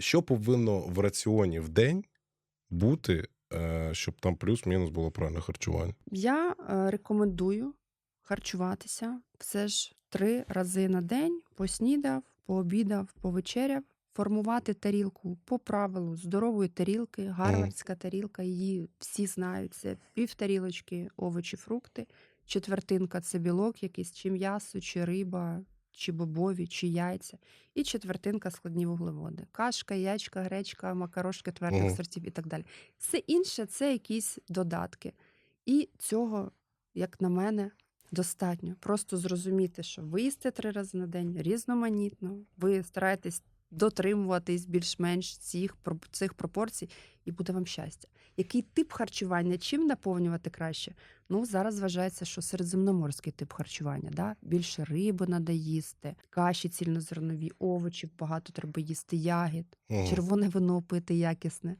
що повинно в раціоні в день бути, е, щоб там плюс-мінус було правильне харчування? Я е, рекомендую харчуватися все ж три рази на день: поснідав, пообідав, повечеряв. Формувати тарілку по правилу здорової тарілки, гарвардська тарілка, її всі знають. Це пів тарілочки овочі, фрукти, четвертинка це білок, якийсь чи м'ясо, чи риба, чи бобові, чи яйця, і четвертинка складні вуглеводи. Кашка, яєчка, гречка, макарошки твердих угу. сортів і так далі. Все інше це якісь додатки. І цього, як на мене, достатньо. Просто зрозуміти, що ви їсте три рази на день різноманітно, ви стараєтесь дотримуватись більш-менш цих, цих пропорцій, і буде вам щастя. Який тип харчування, чим наповнювати краще? Ну, зараз вважається, що середземноморський тип харчування. Да? Більше риби треба їсти, каші цільнозернові, овочів багато треба їсти, ягід, червоне вино пити якісне.